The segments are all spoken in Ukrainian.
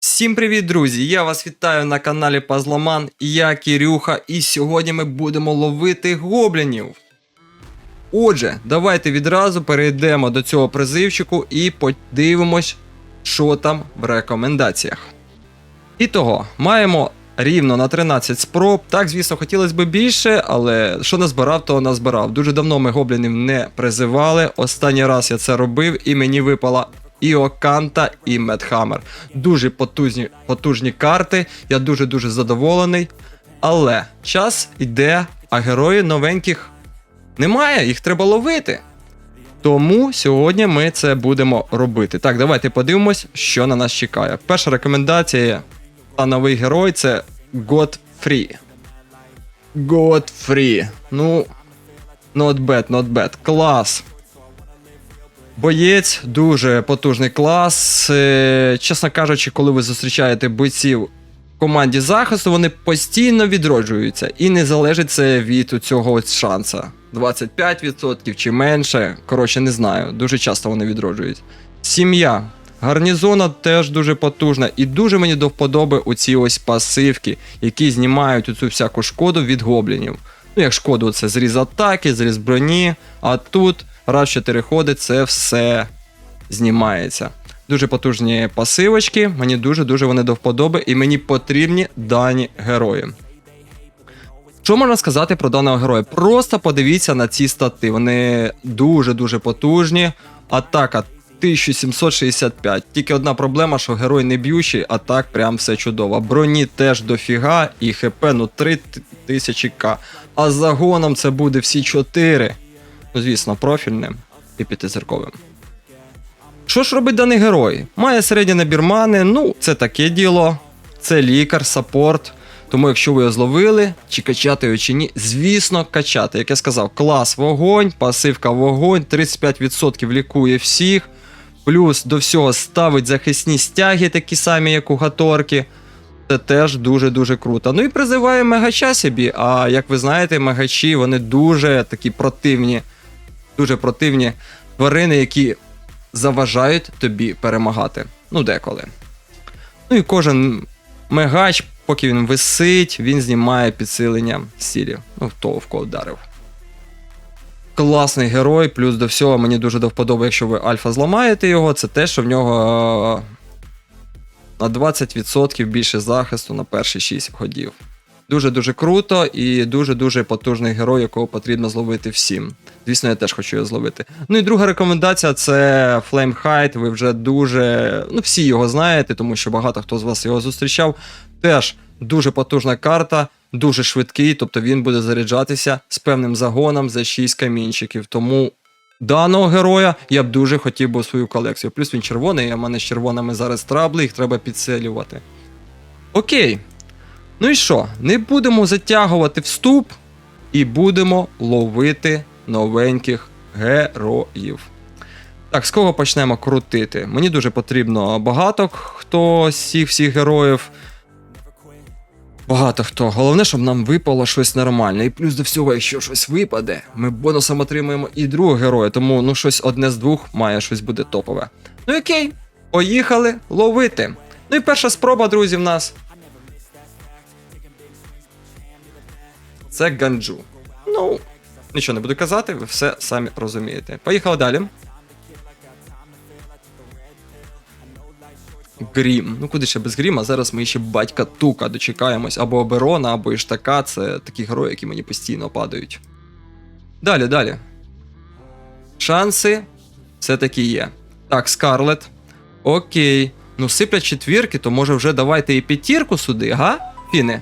Всім привіт, друзі! Я вас вітаю на каналі Пазломан. Я Кирюха, і сьогодні ми будемо ловити гоблінів. Отже, давайте відразу перейдемо до цього призивчику і подивимось, що там в рекомендаціях. І того, маємо рівно на 13 спроб. Так, звісно, хотілося б більше, але що назбирав, то назбирав. Дуже давно ми гоблінів не призивали. Останній раз я це робив, і мені випала і Оканта, і Медхаммер. Дуже потужні, потужні карти. Я дуже-дуже задоволений. Але час йде, а героїв новеньких немає, їх треба ловити. Тому сьогодні ми це будемо робити. Так, давайте подивимось, що на нас чекає. Перша рекомендація та новий герой це Godfree. Godfree. Ну, not bad, not bad. Клас. Боєць, дуже потужний клас. Е, Чесно кажучи, коли ви зустрічаєте бойців в команді захисту, вони постійно відроджуються. І не залежить це від цього ось шанса. 25% чи менше. Коротше, не знаю. Дуже часто вони відроджують. Сім'я. Гарнізона теж дуже потужна, і дуже мені до вподоби оці ось пасивки, які знімають оцю всяку шкоду від гоблінів. Ну, як шкоду, це зріз атаки, зріз броні, а тут раз в 4 ходи це все знімається. Дуже потужні пасивочки, мені дуже-дуже вони до вподоби, і мені потрібні дані герої. Що можна сказати про даного героя? Просто подивіться на ці стати. Вони дуже-дуже потужні. Атака 1765. Тільки одна проблема, що герой не б'ючий, а так прям все чудово. Броні теж дофіга, і ХП ну 3000к. А загоном це буде всі 4. Звісно, профільним і п'ятизірковим. Що ж робить даний герой? Має середній набір мани, ну, це таке діло. Це лікар, саппорт. Тому, якщо ви його зловили, чи качати його чи ні, звісно, качати. Як я сказав, клас вогонь, пасивка вогонь, 35% лікує всіх. Плюс до всього ставить захисні стяги, такі самі, як у Гаторки. Це теж дуже-дуже круто. Ну і призиває мегача собі. А як ви знаєте, мегачі вони дуже такі противні, дуже противні тварини, які заважають тобі перемагати. Ну, деколи. Ну і кожен мегач, поки він висить, він знімає підсилення сілі. Ну, того, в кого вдарив. Класний герой, плюс до всього мені дуже до вподоби, якщо ви альфа зламаєте його, це те, що в нього е, на 20% більше захисту на перші 6 ходів. Дуже-дуже круто і дуже-дуже потужний герой, якого потрібно зловити всім. Звісно, я теж хочу його зловити. Ну і друга рекомендація це Flame Height. Ви вже дуже. Ну, всі його знаєте, тому що багато хто з вас його зустрічав. Теж дуже потужна карта, дуже швидкий, тобто він буде заряджатися з певним загоном за 6 камінчиків. Тому даного героя я б дуже хотів би у свою колекцію. Плюс він червоний, а в мене з червоними зараз трабли, їх треба підсилювати. Окей. Ну і що? Не будемо затягувати вступ і будемо ловити новеньких героїв. Так, з кого почнемо крутити? Мені дуже потрібно багато хто з цих всіх героїв. Багато хто. Головне, щоб нам випало щось нормальне. І плюс до всього, якщо щось випаде, ми бонусом отримаємо і другого героя, тому ну щось одне з двох має щось буде топове. Ну окей, поїхали ловити. Ну і перша спроба, друзі, в нас. Це ганджу. Ну, нічого не буду казати, ви все самі розумієте. Поїхали далі. Грім. Ну куди ще без гріма? Зараз ми ще батька Тука дочекаємось. Або Оберона, або Іштака. Це такі герої, які мені постійно падають. Далі, далі. Шанси все-таки є. Так, Скарлет. Окей. Ну, сиплять четвірки, то може вже давайте і п'ятірку сюди, га? Фіни.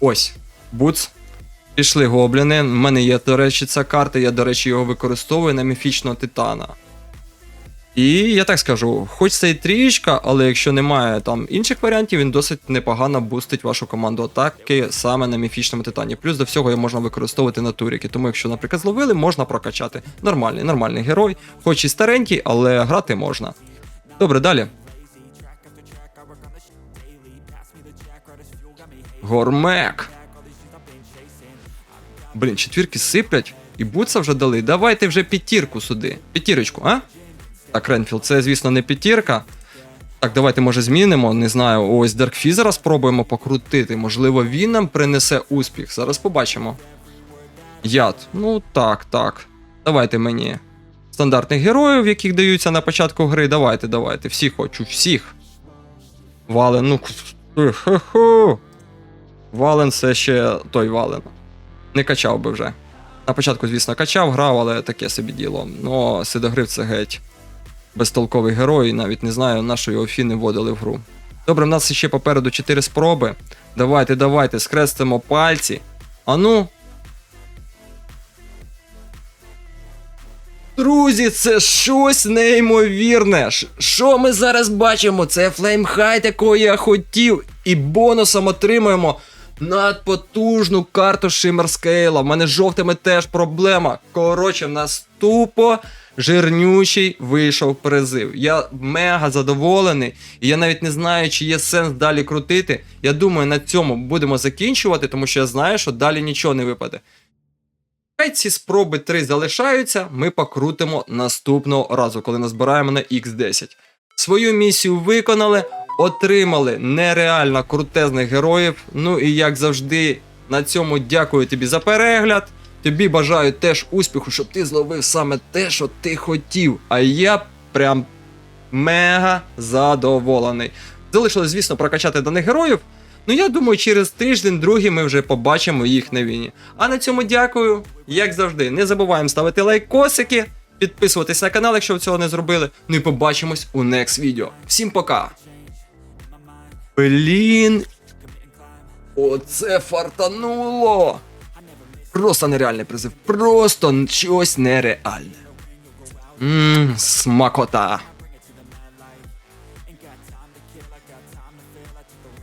Ось. Буц. Пішли гобліни. У мене є, до речі, ця карта, я, до речі, його використовую на міфічного титана. І я так скажу, хоч це і трієчка, але якщо немає там інших варіантів, він досить непогано бустить вашу команду атаки саме на міфічному титані. Плюс до всього його можна використовувати на туріки. Тому якщо, наприклад, зловили, можна прокачати. Нормальний, нормальний герой, хоч і старенький, але грати можна. Добре, далі. Гормек. Блін, четвірки сиплять, і буца вже дали. Давайте вже п'ятірку сюди. П'ятірочку, а? Так, Ренфілд, це, звісно, не п'ятірка. Так, давайте, може, змінимо. Не знаю, ось Даркфізера спробуємо покрутити. Можливо, він нам принесе успіх. Зараз побачимо. Яд. Ну так, так. Давайте мені. Стандартних героїв, яких даються на початку гри. Давайте, давайте. Всіх хочу, всіх. Вален, ну. хе-хе. Вален це ще той вален. Не качав би вже. На початку, звісно, качав, грав, але таке собі діло. Ну, Сидогрив це геть. Безтолковий герой, навіть не знаю, на що його фіни вводили в гру. Добре, в нас ще попереду 4 спроби. Давайте, давайте, скрестимо пальці. А ну. Друзі, це щось неймовірне. Що ми зараз бачимо? Це флеймхайт, якого я хотів. І бонусом отримуємо надпотужну карту Shimmer Scale. В мене з жовтими теж проблема. Коротше, в нас жирнючий вийшов призив. Я мега задоволений, і я навіть не знаю, чи є сенс далі крутити. Я думаю, на цьому будемо закінчувати, тому що я знаю, що далі нічого не випаде. Хай ці спроби 3 залишаються, ми покрутимо наступного разу, коли назбираємо на X10. Свою місію виконали, отримали нереально крутезних героїв. Ну і як завжди, на цьому дякую тобі за перегляд. Тобі бажаю теж успіху, щоб ти зловив саме те, що ти хотів. А я прям мега задоволений. Залишилось, звісно, прокачати даних героїв. Ну я думаю, через тиждень другий ми вже побачимо їх на війні. А на цьому дякую. Як завжди, не забуваємо ставити лайкосики, підписуватись на канал, якщо ви цього не зробили. Ну і побачимось у next відео. Всім пока. Блін. Оце фартануло. Просто нереальний призив. Просто щось нереальне. Ммм, смакота.